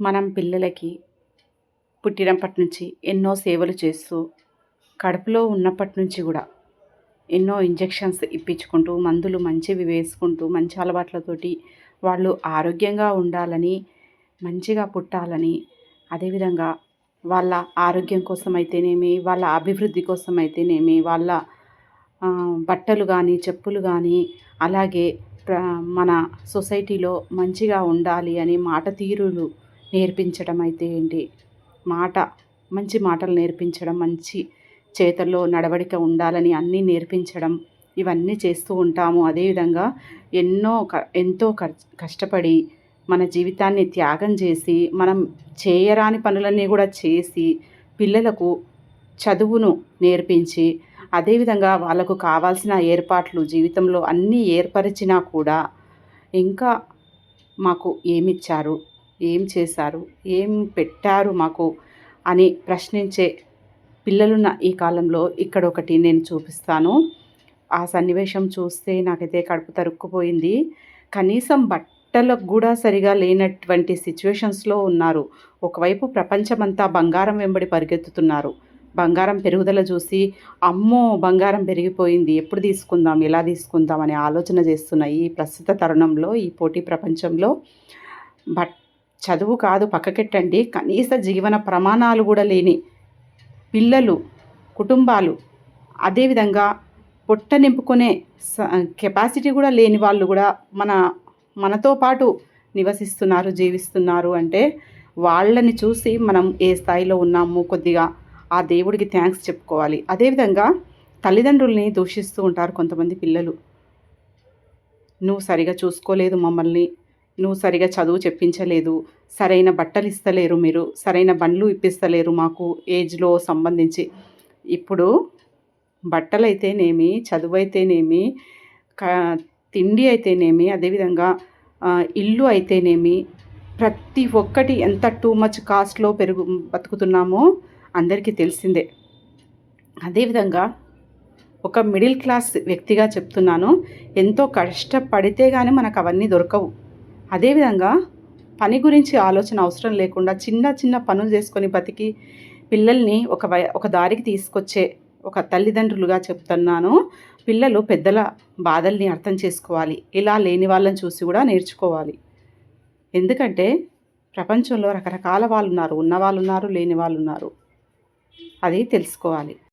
మనం పిల్లలకి పుట్టినప్పటి నుంచి ఎన్నో సేవలు చేస్తూ కడుపులో ఉన్నప్పటి నుంచి కూడా ఎన్నో ఇంజెక్షన్స్ ఇప్పించుకుంటూ మందులు మంచివి వేసుకుంటూ మంచి అలవాట్లతోటి వాళ్ళు ఆరోగ్యంగా ఉండాలని మంచిగా పుట్టాలని అదేవిధంగా వాళ్ళ ఆరోగ్యం కోసం అయితేనేమి వాళ్ళ అభివృద్ధి కోసం అయితేనేమి వాళ్ళ బట్టలు కానీ చెప్పులు కానీ అలాగే మన సొసైటీలో మంచిగా ఉండాలి అని మాట తీరులు నేర్పించడం అయితే ఏంటి? మాట మంచి మాటలు నేర్పించడం మంచి చేతల్లో నడవడిక ఉండాలని అన్నీ నేర్పించడం ఇవన్నీ చేస్తూ ఉంటాము. అదేవిధంగా ఎన్నో క ఎంతో కష్టపడి మన జీవితాన్ని త్యాగం చేసి మనం చేయరాని పనులన్నీ కూడా చేసి పిల్లలకు చదువును నేర్పించి అదేవిధంగా వాళ్ళకు కావాల్సిన ఏర్పాట్లు జీవితంలో అన్నీ ఏర్పరిచినా కూడా ఇంకా మాకు ఏమిచ్చారు? ఏం చేశారు? ఏం పెట్టారు మాకు? అని ప్రశ్నించే పిల్లలున్న ఈ కాలంలో ఇక్కడ ఒకటి నేను చూపిస్తాను. ఆ సన్నివేశం చూస్తే నాకైతే కడుపు తరుక్కుపోయింది. కనీసం బట్టలకు కూడా సరిగా లేనటువంటి సిచ్యువేషన్స్లో ఉన్నారు. ఒకవైపు ప్రపంచమంతా బంగారం వెంబడి పరిగెత్తుతున్నారు. బంగారం పెరుగుదల చూసి అమ్మో బంగారం పెరిగిపోయింది. ఎప్పుడు తీసుకుందాం ఎలా తీసుకుందాం అనే ఆలోచన చేస్తున్నాయి ఈ ప్రస్తుత తరుణంలో ఈ పోటీ ప్రపంచంలో బట్ చదువు కాదు పక్కకెట్టండి. కనీస జీవన ప్రమాణాలు కూడా లేని పిల్లలు కుటుంబాలు అదేవిధంగా పొట్ట నింపుకునే కెపాసిటీ కూడా లేని వాళ్ళు కూడా మన మనతో పాటు నివసిస్తున్నారు జీవిస్తున్నారు అంటే వాళ్ళని చూసి మనం ఏ స్థాయిలో ఉన్నాము కొద్దిగా ఆ దేవుడికి థ్యాంక్స్ చెప్పుకోవాలి. అదేవిధంగా తల్లిదండ్రుల్ని దూషిస్తూ ఉంటారు కొంతమంది పిల్లలు. నువ్వు సరిగా చూసుకోలేదు మమ్మల్ని నువ్వు సరిగా చదువు చెప్పించలేదు సరైన బట్టలు ఇస్తలేరు మీరు సరైన బండ్లు ఇప్పిస్తలేరు మాకు ఏజ్లో సంబంధించి. ఇప్పుడు బట్టలైతేనేమి చదువు అయితేనేమి తిండి అయితేనేమి అదేవిధంగా ఇల్లు అయితేనేమి ప్రతి ఒక్కటి ఎంత టూ మచ్ కాస్ట్లో పెరుగు బతుకుతున్నామో అందరికీ తెలిసిందే. అదేవిధంగా ఒక మిడిల్ క్లాస్ వ్యక్తిగా చెప్తున్నాను ఎంతో కష్టపడితే కానీ మనకు అవన్నీ దొరకవు. అదేవిధంగా పని గురించి ఆలోచన అవసరం లేకుండా చిన్న చిన్న పనులు చేసుకొని బతికి పిల్లల్ని ఒక ఒక దారికి తీసుకొచ్చే ఒక తల్లిదండ్రులుగా చెప్తున్నాను. పిల్లలు పెద్దల బాధల్ని అర్థం చేసుకోవాలి. ఇలా లేని వాళ్ళని చూసి కూడా నేర్చుకోవాలి. ఎందుకంటే ప్రపంచంలో రకరకాల వాళ్ళు ఉన్నారు ఉన్న వాళ్ళు ఉన్నారు లేని వాళ్ళు ఉన్నారు అది తెలుసుకోవాలి.